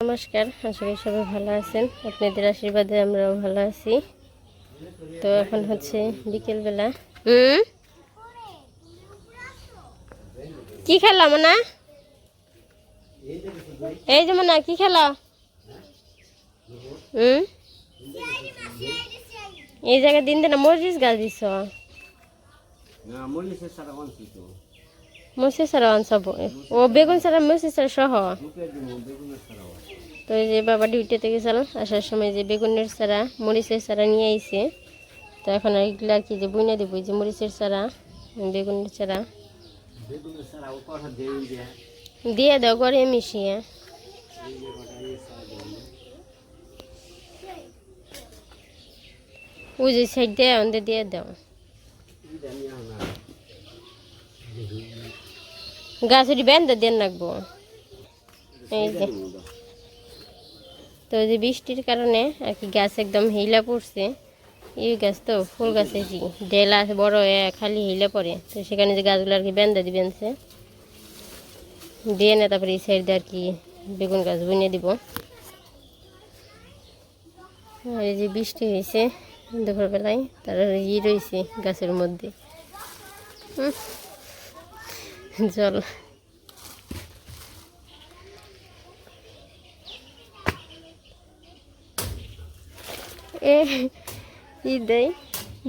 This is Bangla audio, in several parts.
নমস্কার আশা করি সবাই ভালো আছেন। আপনাদের আশীর্বাদে আমরাও ভালো আছি। তো এখন হচ্ছে বিকেলবেলা। হুম? কি খেলাম না এই যেমন না কি খেলা? হুম? এই জায়গায় দিন দিন মরিচ গাছ দিছ? না মরিচের সারা অনসব ও বেগুন সারা মরিচের সারা সহ? তো এই যে বাবা ডিউটিতে গেছিল, আসার সময় যে বেগুনের চারা, মরিচের চারা নিয়ে আইছে। তো এখন আর এগুলা কি যে বুনে দেবো যে মরিচের চারা, বেগুনের চারা। দিয়ে দাও গড়ে মিশিয়ে। ওই যে সাইড দিয়ে ওদের দিয়ে দাও। গাছ বেঁধে দেন রাখব। এই যে। তো যে বৃষ্টির কারণে আর কি গাছ একদম হিলা পড়ছে। এই গাছ তো, ফুল গাছে কি ডেলা বড় খালি হিলা পড়ে। তো সেখানে যে গাছগুলো আর কি বেঁধে দিবেনছে দিয়ে না তারপরে এই সাইড আর কি বেগুন গাছ বুনে দিব। আর এই যে বৃষ্টি হয়েছে দুপুরবেলায়, তার ই রয়েছে গাছের মধ্যে। জল। এ, ই দেয়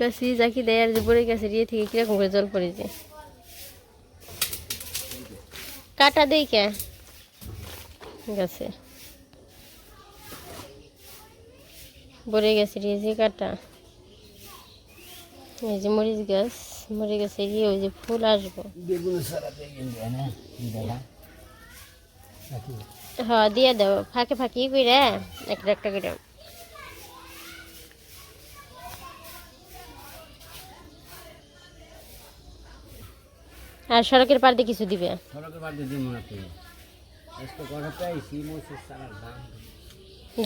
গাছি জাকি দেয় আর বড়ে গাছের ইয়ে থেকে কীরকম করে জল পড়েছে কাটা দেই কে? গাছে। বড়ে গাছের ইয়ে যে কাটা। এই যে মরিচ গাছ, মরিচ গাছের ইয়ে ওই যে ফুল আসব। হ্যাঁ দিয়ে দাও, ফাঁকে ফাঁকি করে একটা একটা করে আর সড়কের পার দিয়ে কিছু দিবে। সড়কের বাদ দিয়ে দিব না তুই আজকে কথা পাইছি মরিচের সারার দাম।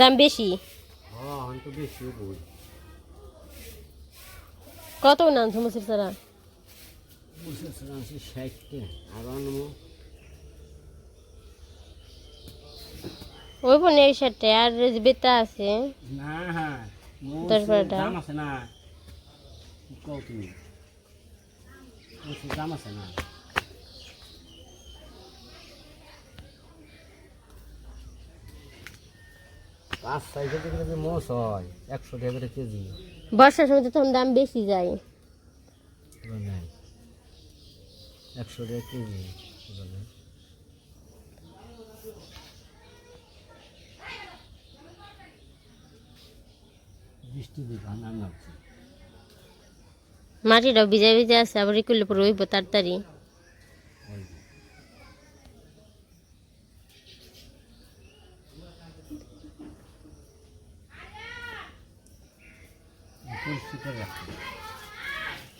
দাম বেশি? হ্যাঁ তো বেশি বই কত নাম মরিচের সারা আছে ষাটটে। আর অন্য ওই বোন এই সারটা আর বেতা আছে। না হ্যাঁ দশ বারোটা। দাম আছে না। কি কও তুমি মরিচের দাম আছে না। পাঁচ ছয় কেজি করে মোষ হয় একশো টাকা করে কেজি। বর্ষার সময় তো তখন দাম বেশি যায়। এবার নাই। একশো টাকা কেজি। বৃষ্টি দিবা না নামছে ভিজা ভিজা আছে আবার করলে পরে হইব তাড়াতাড়ি। পরিষ্কার রাখতে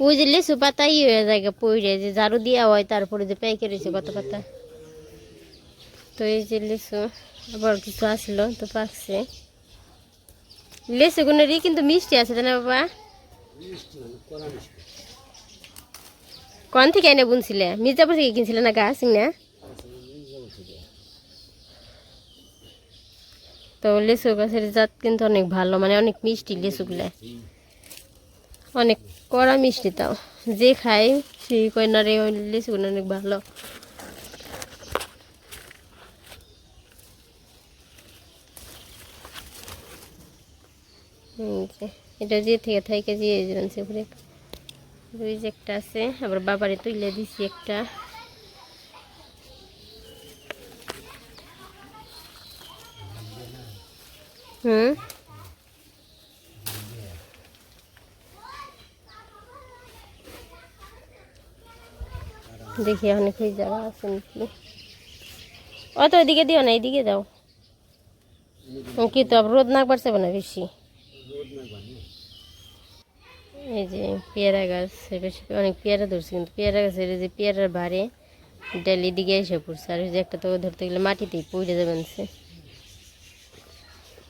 ওই যে লিচু পাতা ই হয়ে যায় পড়ে যে ঝাড়ু দেওয়া হয়, তারপরে যে পেকে রয়েছে কত পাতা। তো এই যে লিচু আবার কিছু আসলো, তো পাকছে। লিচু গুণেরই কিন্তু মিষ্টি আছে তাই না বাবা? কোন থেকে এনে বুনছিলে? মির্জাপুর থেকে কিনছিলে না গাছ না তো লিচু গাছের জাত কিন্তু অনেক ভালো মানে অনেক মিষ্টি লিচুগুলা অনেক কড়া মিষ্টি তাও যে খাই সেই কয়নারে না রে ওই লিচুগুলো অনেক ভালো এটা যে থেকে থাকে যে জানছে দুই যে একটা আছে আবার বাবারে তুলে দিছি একটা হুম দেখি অনেক জায়গা আছে অত ওইদিকে দিও না, এইদিকে দাও কি তো, রোদ না পারছে না বেশি। এই যে পেয়ারা গাছ বেশি অনেক পেয়ারা ধরছে, কিন্তু পেয়ারা গাছের যে পেয়ারার ভারে ডালি দিকে এসে পড়ছে। আর যে একটা তো ধরতে গেলে মাটিতেই পড়ে যাবেন সে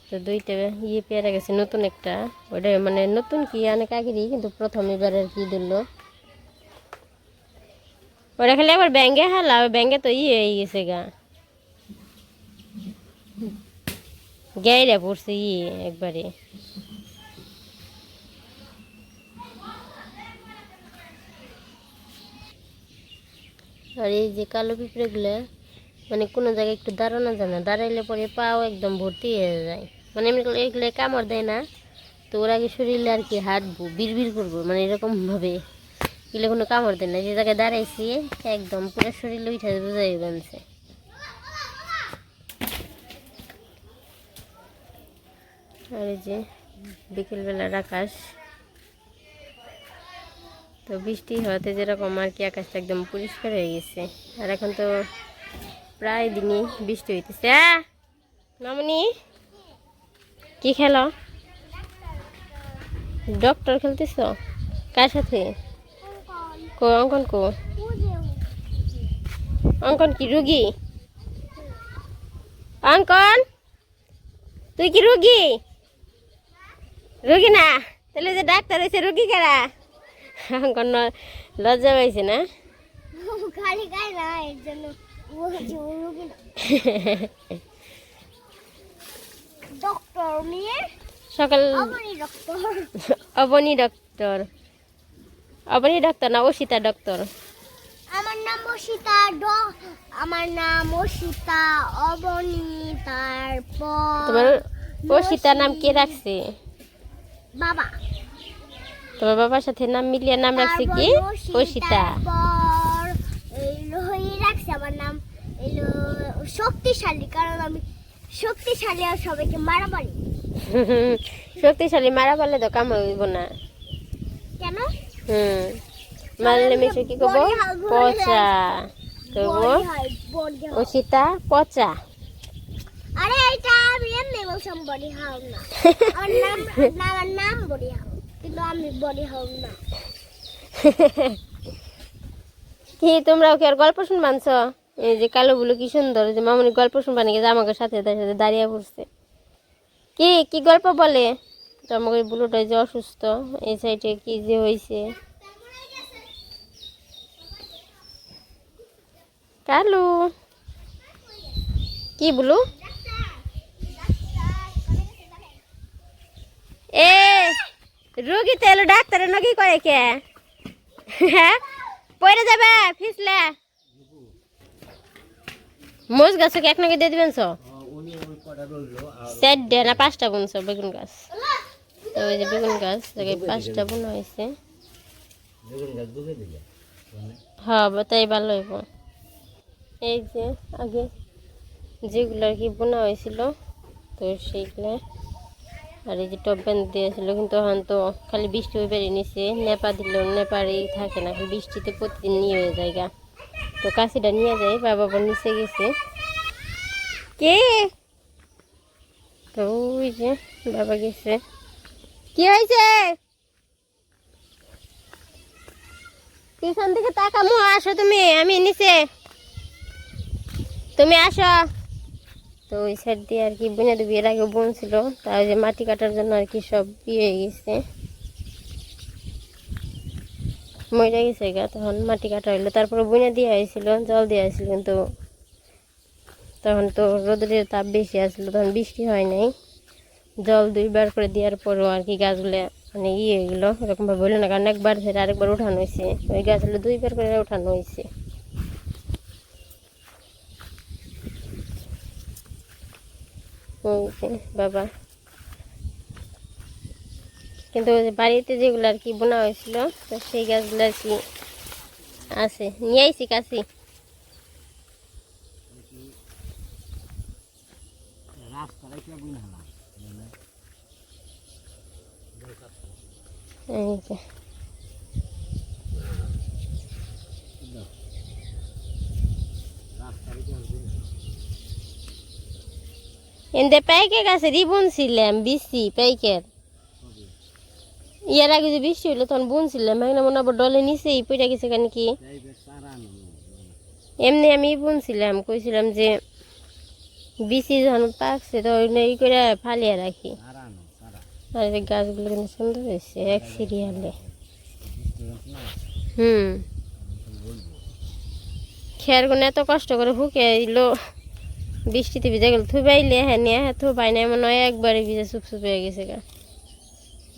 তো দুইটা ইয়ে পেয়ারা গেছে নতুন একটা ওটা মানে নতুন কি, অনেক আগেরই, কিন্তু প্রথম এবার আর কি ধরলো। ওটা খালি আবার ব্যাঙ্গে হালা ব্যাঙ্গে তো ইয়ে হয়ে গেছে গা। গাইরা পড়ছে ইয়ে একবারে। আর এই যে কালো পিঁপড়েগুলো মানে কোনো জায়গায় একটু দাঁড়ানো যায় না। দাঁড়াইলে পরে পাও একদম ভর্তি হয়ে যায়। মানে এমনি এগুলো কামড় দেয় না। তো ওর আগে শরীরে আর কি হাঁটবো বিড়বিড় করব মানে এরকমভাবে। এগুলো কোনো কামড় দেয় না, যে জায়গায় দাঁড়াইছি, একদম পুরো শরীর উঠে বোঝাই বানছে। আর এই যে বিকেলবেলার আকাশ। তো বৃষ্টি হওয়াতে যেরকম আর কি আকাশটা একদম পরিষ্কার হয়ে গেছে। আর এখন তো প্রায় দিনই বৃষ্টি হইতেছে! মামনি, কি খেলো? ডক্টর খেলতেছ? কার সাথে? কো অঙ্কন কো? অঙ্কন কি রুগী? অঙ্কন তুই কি রুগী? রুগী না? তাহলে যে ডাক্তার হয়েছে রুগী কারা? অঙ্কন লজ্জা পাইছে না? খালি এর জন্য ডক্টর নিয়ে? সকাল আমারই doctor Aboni doctor Aboni doctor না অসিতা ডক্টর আমার নাম অসিতা ড আমার নাম অসিতা অবনী তারপর তোমার অসিতা নাম কে রাখছে বাবা তোমার বাবার সাথে নাম মিলিয়ে নাম রাখছে কি অসিতা রাখছে আমার নাম শক্তিশালী কারণ আমি শক্তিশালী আর সবাইকে মারা পারি শক্তিশালী মারা পারলে তো কাম হইব না কেন হুম। মারলে মিশে কি করব? পচা। করব। অসিতা পচা। আরে এটা আমি এমনি বলছিলাম বডি হাউস না। আমার নাম আমার নাম বডি হাউস কিন্তু আমি বডি হাউস না। কি তোমরা ওকে আর গল্প শুনবানছ এই যে কালো বুলো কি সুন্দর যে মামনি গল্প শুনবা নাকি যে আমাকে সাথে সাথে দাঁড়িয়ে পড়ছে? কি কি গল্প বলে? তো আমাকে বুলোটা যে অসুস্থ এই সাইডে কি যে হয়েছে কালু? কি বলু? এ রোগী তো এলো ডাক্তারের নাকি করে কে? হ্যাঁ? পড়ে যাবে ফিসলে। মোজ গাছ এক নাকি দিয়ে দিবেন সো? আর চারটে না পাঁচটা বুনছো বেগুন গাছ। তো যে বেগুন গাছ জায়গায় পাঁচটা বোনা হয়েছে। গাছ হ্যাঁ তাই ভালো হইব। এই যে আগে যেগুলো আর কি বোনা হয়েছিল তো সেইগুলো। আর এই যে টপ ব্যান্ড দিয়েছিল কিন্তু এখন তো খালি বৃষ্টি হয়ে বেরিয়ে নিছে। নেপা দিলেও নেপারই থাকে না বৃষ্টিতে প্রতিদিন নিয়ে হয়ে যায় গা। তো কাশিটা নিয়ে যায় বাবা আবার নিচে গেছে। কে? তো ওই যে বাবা গেছে। কি হয়েছে? পিছন দিকে তাকামো, আসো তুমি, আমি নিচে। তুমি আসো। তো ওই সাইড দিয়ে আর কি বুনে দেবি এর আগে বোন ছিল, তা ওই যে মাটি কাটার জন্য আর কি সব ইয়ে হয়ে গেছে। মরে গেছে গা, তখন মাটি কাটা হইল, তারপরে বুনে দিয়ে আসছিল জল দিয়ে আসছিল কিন্তু তখন তো রোদের তাপ বেশি আসলো তখন বৃষ্টি হয় নাই। জল দুইবার করে দেওয়ার পরও আর কি গাছগুলো মানে ইয়ে হয়ে গেলো, এরকমভাবে বলল না। কারণ একবার ধরে আরেকবার উঠানো হয়েছে। ওই গাছগুলো দুইবার করে উঠানো হয়েছে। ওই যে, বাবা। কিন্তু ওই যে বাড়িতে যেগুলো আর কি বোনা হয়েছিল, তো সেই গাছগুলো আর কি আছে। নিয়ে আইছি কাছি। রাস্তাটা কি বুঝে হলাম এই এনতে প্যাকেট আছে, রিবন ছিলাম বিসি প্যাকেট। ইয়ার আগে যে বৃষ্টি হইল, তখন বুনছিলাম এখন মনে আবার ডলে নিচে পড়ে গেছে কেন কি? বেশ এমনি আমি বুনছিলাম কইছিলাম যে বিসি যখন পাকছে তো ওই করে ফালিয়ে রাখি। আর এই গাছগুলো কিন্তু সুন্দর হয়েছে, এক সিরিয়ালে। হুম। খেয়ারগুলো এত কষ্ট করে হুকে এলো, বৃষ্টিতে ভিজে গেল থুই পাইলে হ্যাঁ নিয়ে হ্যাঁ থু পাই না মনে হয় একবারে ভিজে চুপ হয়ে গেছে গা।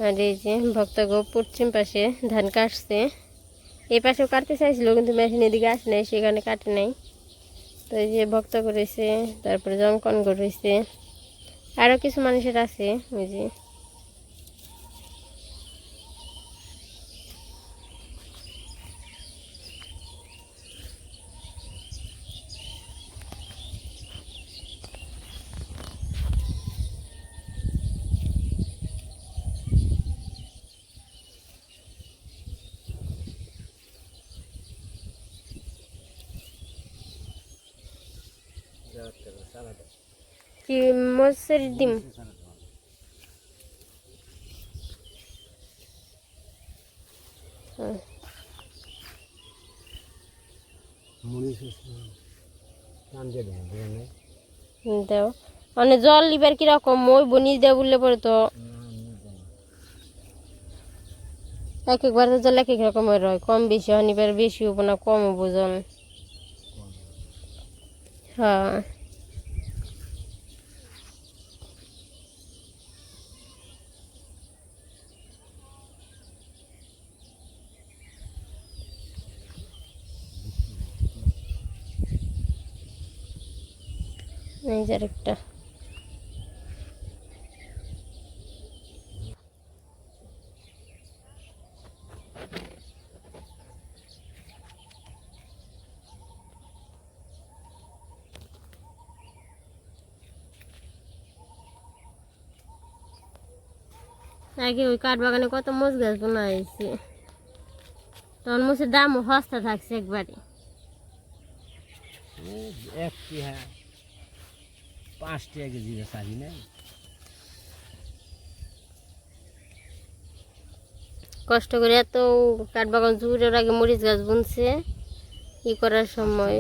আর এই যে ভক্ত গো পশ্চিম পাশে ধান কাটছে। এই পাশেও কাটতে চাইছিল, কিন্তু মেশিন এদিকে আসে নাই, সেখানে কাটে নাই। তো এই যে ভক্ত করেছে তারপরে জঙ্কন করেছে আরও কিছু মানুষের আছে, ওই যে কি মসুর ডিম? মানে জল লিবার কীরকম? মই বনি দেয় বললে পরে তো। এক একবার তো জল এক এক রকমের হয় কম বেশি হয়, নিবার বেশি হব না, কম হব জল। হ্যাঁ। এই যে আরেকটা আগে ওই কাঠ বাগানে কত মোষ গাছ বোনা হয়েছে তখন মোষের দাম সস্তা থাকছে একবারে হ্যাঁ পাঁচটি কেজি চাবি না কষ্ট করে এত কাঠ বাগান জুড়ের আগে মরিচ গাছ বুনছে ই করার সময়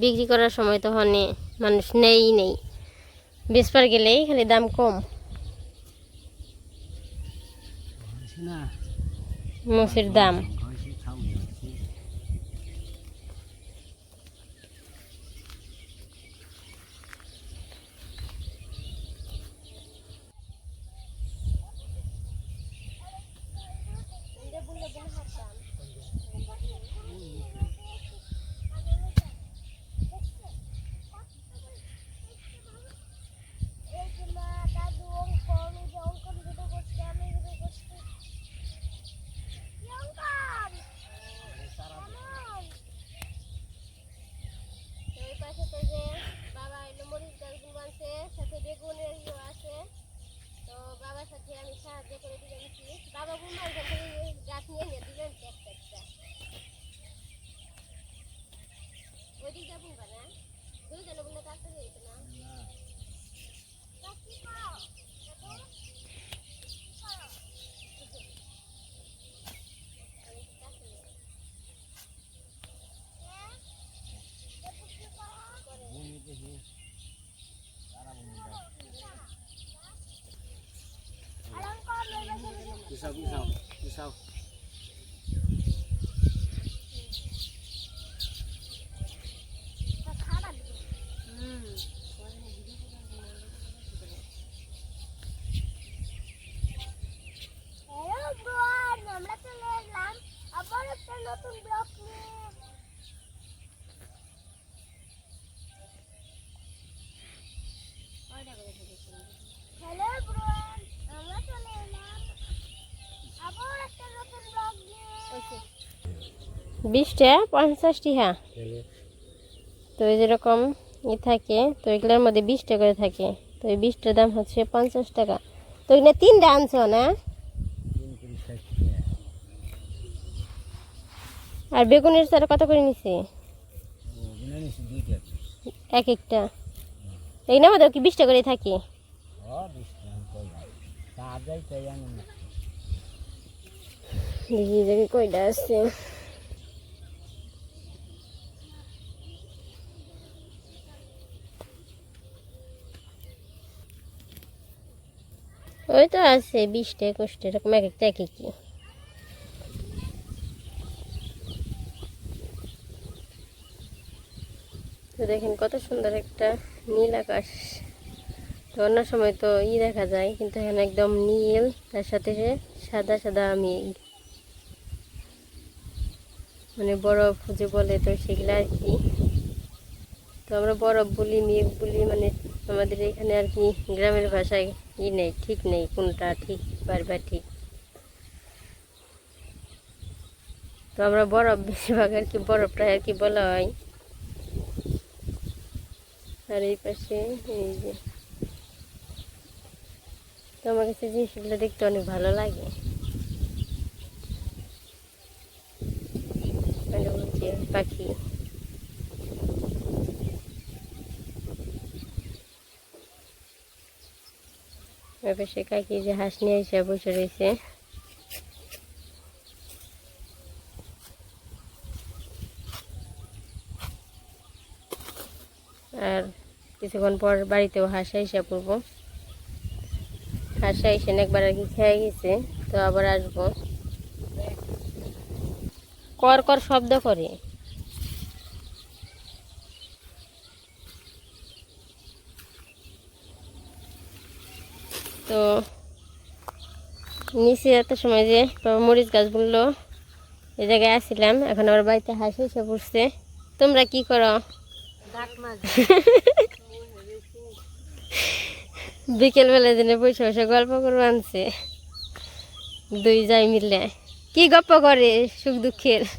বিক্রি করার সময় তখন মানুষ নেই নেই। বেসপার গেলেই খালি দাম কম। মোষের দাম। don't know what we're বিশটা পঞ্চাশটি হ্যাঁ। তো এই যেরকম ই থাকে তো এগুলোর মধ্যে বিশটা করে থাকে। তো এই বিশটার দাম হচ্ছে পঞ্চাশ টাকা। তো এখানে তিনটা আনছো না? আর বেগুনের চারা কত করে নিছে? এক একটা। এগুলোর মধ্যে কি বিশটা করে থাকে? দেখি কয়টা আছে। ওই তো আছে বিশটা, একুশটা, এরকম এক একটা, এক তো দেখেন কত সুন্দর একটা নীল আকাশ। তো অন্য সময় তো ই দেখা যায়, কিন্তু এখানে একদম নীল, তার সাথে সাদা সাদা মেঘ। মানে বরফ যে বলে তো সেগুলো আর কি। তো আমরা বরফ বলি, মেঘ বলি মানে আমাদের এখানে আর কি গ্রামের ভাষায় ই নেই, ঠিক নেই, কোনটা ঠিক, বারবার ঠিক। তো আমরা বরফ বেশিরভাগ আর কি বরফটা আর কি বলা হয়। আর এই পাশে, এই যে। তো আমার কাছে জিনিসগুলো দেখতে অনেক ভালো লাগে। মানে পাখি। ওই পাশে কাকি যে হাঁস নিয়ে এসে বসে রয়েছে। আর কিছুক্ষণ পর বাড়িতেও হাঁসা এসে পড়ব। হাঁসা এসে একবার আর কি খেয়ে গেছে, তো আবার আসব। কর কর শব্দ করে। তো নিচে এত সময় যে বাবা মরিচ গাছ বলল এই জায়গায় আসছিলাম এখন আবার বাড়িতে হাসি এসে পড়ছে। তোমরা কি করো? বিকেল বেলা দিনে বসে বসে গল্প করব আনছে। দুই যাই মিলে। কি গল্প করে সুখ দুঃখের?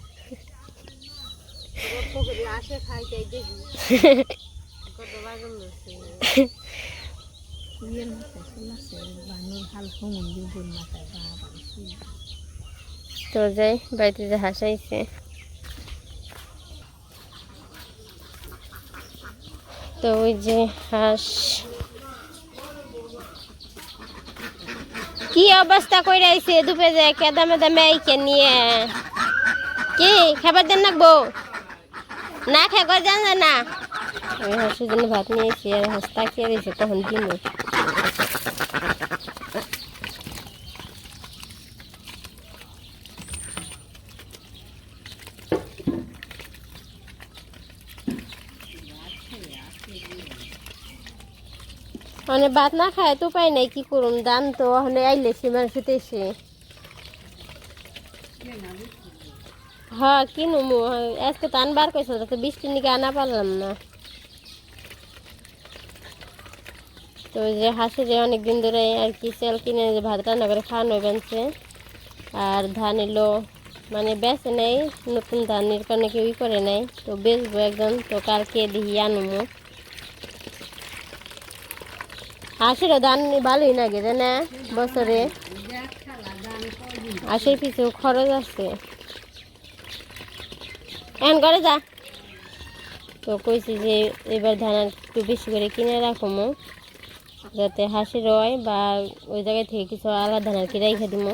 তো যে হাসাইছে তো ওই যে হাঁস। কি অবস্থা করে আইছে দুপে যে কেদামে দামে আইকে নিয়ে? কি, খাবার দেন নাকবো না খেয়ে করে জান না? আমি হাঁসের জন্য ভাত নিয়েছি আর হাঁস তাকিয়ে রয়েছে, তখন দিন মানে ভাত না খায় তো পাই নাই, কি করুন দান তো ওখানে আইলে সীমার শুতেছে হ্যাঁ কিনু মু আজকে তো আনবার কইছে তো বৃষ্টির নিকে আনা পারলাম না। তো যে হাসে যে অনেকদিন ধরে আর কি সেল কিনে ভাত রান্না করে খাওয়ানো বেনছে। আর ধান এলো মানে বেচে নেই, নতুন ধানের কারণে কেউই করে নাই। তো বেচবো একজন, তো কালকে দেখি আনব হাঁসেরও ধান ভালোই লাগে, তাই না? বছরে। হাঁসের পিছু খরচ আছে। এন করে যা। তো কইছি যে এবার ধান একটু বেশি করে কিনে রাখব যাতে হাসি হয় বা ওই জায়গা থেকে কিছু আলাদা ধান আর কি রেখে দিব